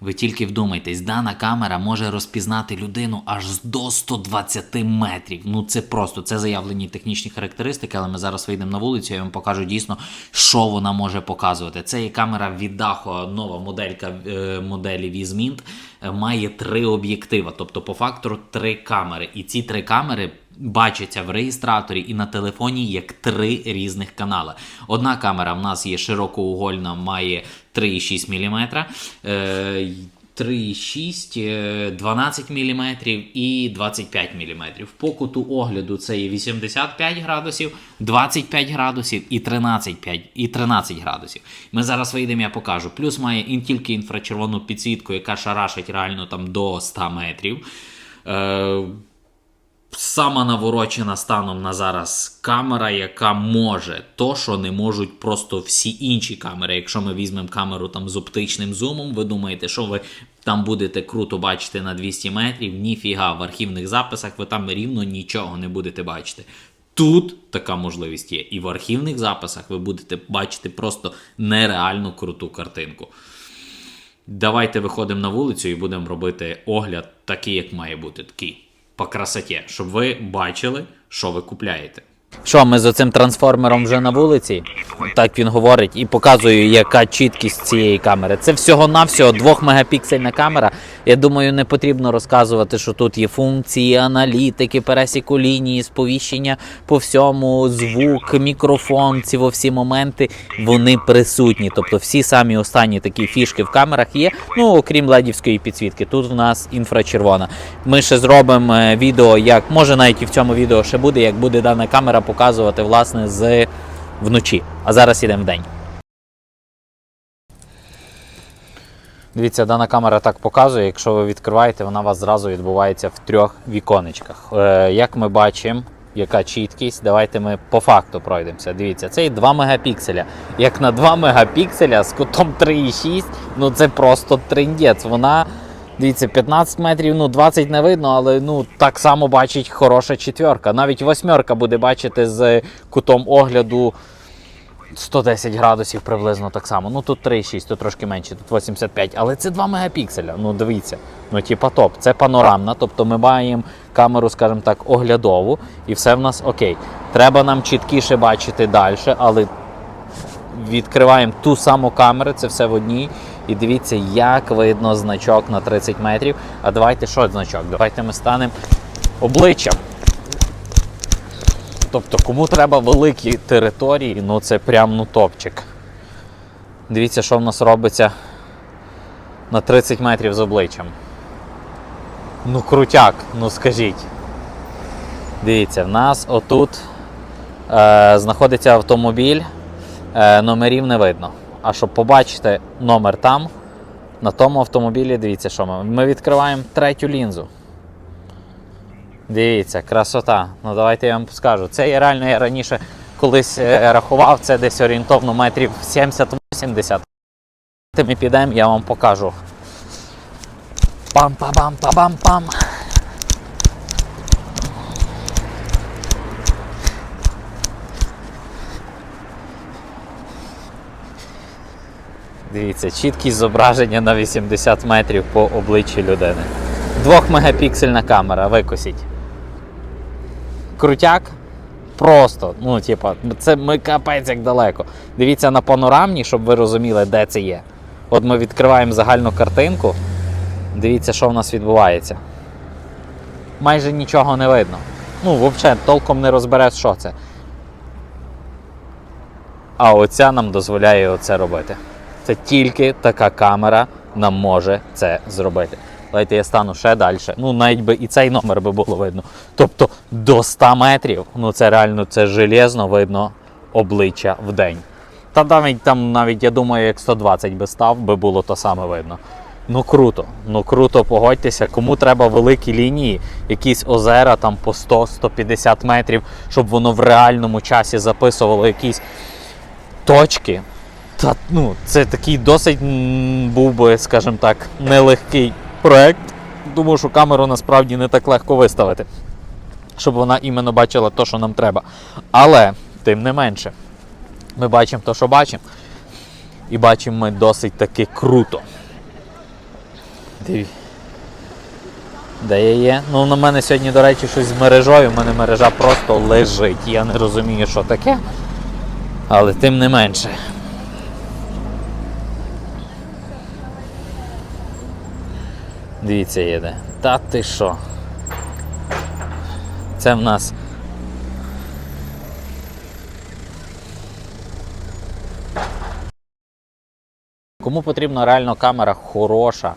Ви тільки вдумайтесь, дана камера може розпізнати людину аж до 120 метрів. Ну це просто це заявлені технічні характеристики, але ми зараз вийдемо на вулицю, я вам покажу дійсно, що вона може показувати. Це є камера від Daho, нова моделька е, моделі Vizmint, е, має три об'єктива, тобто по фактору три камери. І ці три камери бачаться в реєстраторі і на телефоні як три різних канали. Одна камера в нас є широкоугольна, має 3,6 мм. Е, 3,6, е, 12 мм і 25 мм. По куту огляду це є 85 градусів, 25 градусів і 13, 5, і 13 градусів. Ми зараз вийдемо, я покажу. Плюс має ін- тільки інфрачервону підсвітку, яка шарашить реально там до 100 метрів. Сама наворочена станом на зараз камера, яка може то, що не можуть просто всі інші камери. Якщо ми візьмемо камеру там з оптичним зумом, ви думаєте, що ви там будете круто бачити на 200 метрів? Ніфіга, в архівних записах ви там рівно нічого не будете бачити. Тут така можливість є. І в архівних записах ви будете бачити просто нереально круту картинку. Давайте виходимо на вулицю і будемо робити огляд такий, як має бути, такий по красоті, щоб ви бачили, що ви купляєте. Що, ми з оцим трансформером вже на вулиці? Так він говорить і показує, яка чіткість цієї камери. Це всього-навсього 2 мегапіксельна камера. Я думаю, не потрібно розказувати, що тут є функції, аналітики, пересіку лінії, сповіщення по всьому, звук, мікрофон, ці во всі моменти вони присутні. Тобто всі самі останні такі фішки в камерах є. Ну окрім ледівської підсвітки. Тут в нас інфрачервона. Ми ще зробимо е, відео, як може навіть і в цьому відео ще буде, як буде дана камера показувати власне з вночі. А зараз ідемо в день. Дивіться, дана камера так показує. Якщо ви відкриваєте, вона у вас зразу відбувається в трьох віконечках. Е, як ми бачимо, яка чіткість, давайте ми по факту пройдемося. Дивіться, це і 2 мегапікселя. Як на 2 мегапікселя з кутом 3,6, ну це просто трендець. Вона. Дивіться, 15 метрів, ну 20 не видно, але ну так само бачить хороша четверка. Навіть восьмерка буде бачити з кутом огляду 110 градусів приблизно так само. Ну тут 3,6, тут трошки менше, тут 85, але це 2 мегапікселя. Ну дивіться, ну типа топ. Це панорамна, тобто ми маємо камеру, скажімо так, оглядову, і все в нас окей. Треба нам чіткіше бачити далі, але відкриваємо ту саму камеру, це все в одній. І дивіться, як видно значок на 30 метрів. А давайте що значок? Давайте ми станемо обличчям. Тобто, кому треба великі території, ну це прям ну топчик. Дивіться, що в нас робиться на 30 метрів з обличчям. Ну, крутяк, ну скажіть. Дивіться, в нас отут е, знаходиться автомобіль, е, номерів не видно. А щоб побачити номер там, на тому автомобілі, дивіться, що ми. Ми відкриваємо третю лінзу. Дивіться, красота. Ну давайте я вам скажу. Це я реально я раніше колись е, рахував, це десь орієнтовно метрів 70-80. Ми підемо, я вам покажу. Пам-па-бам-па-бам-пам. Дивіться, чіткість зображення на 80 метрів по обличчі людини. 2 мегапіксельна камера, викосіть. Крутяк. Просто, ну, типа, це ми капець як далеко. Дивіться на панорамні, щоб ви розуміли, де це є. От ми відкриваємо загальну картинку. Дивіться, що в нас відбувається. Майже нічого не видно. Ну, взагалі, толком не розбереш, що це. А оця нам дозволяє оце робити. Це тільки така камера нам може це зробити. Давайте я стану ще далі. Ну, навіть би і цей номер би було видно. Тобто до 100 метрів, ну це реально це железно видно обличчя в день. Та навіть там, навіть я думаю, як 120 би став, би було то саме видно. Ну круто, ну круто, погодьтеся, кому треба великі лінії, якісь озера там по 100-150 метрів, щоб воно в реальному часі записувало якісь точки. Та ну, це такий досить був би, скажімо так, нелегкий проект. Думаю, що камеру насправді не так легко виставити, щоб вона іменно бачила те, що нам треба. Але, тим не менше, ми бачимо те, що бачимо. І бачимо ми досить таки круто. Диві. Де я є? Ну, на мене сьогодні, до речі, щось з мережою. У мене мережа просто лежить. Я не розумію, що таке. Але тим не менше. Дивіться, їде. Та ти що? Це в нас. Кому потрібна реально камера хороша,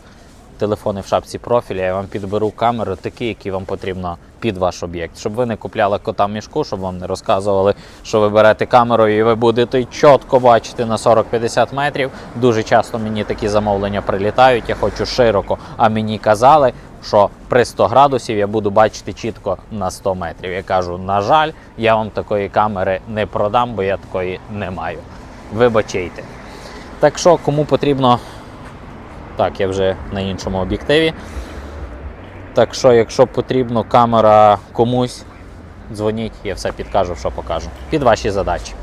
телефони в шапці профіля, я вам підберу камеру такі, які вам потрібно під ваш об'єкт. Щоб ви не купляли кота в мішку, щоб вам не розказували, що ви берете камеру і ви будете чітко бачити на 40-50 метрів. Дуже часто мені такі замовлення прилітають. Я хочу широко, а мені казали, що при 100 градусів я буду бачити чітко на 100 метрів. Я кажу, на жаль, я вам такої камери не продам, бо я такої не маю. Вибачайте. Так що, кому потрібно. Так, я вже на іншому об'єктиві. Так що, якщо потрібно камера комусь, дзвоніть, я все підкажу, що покажу. Під ваші задачі.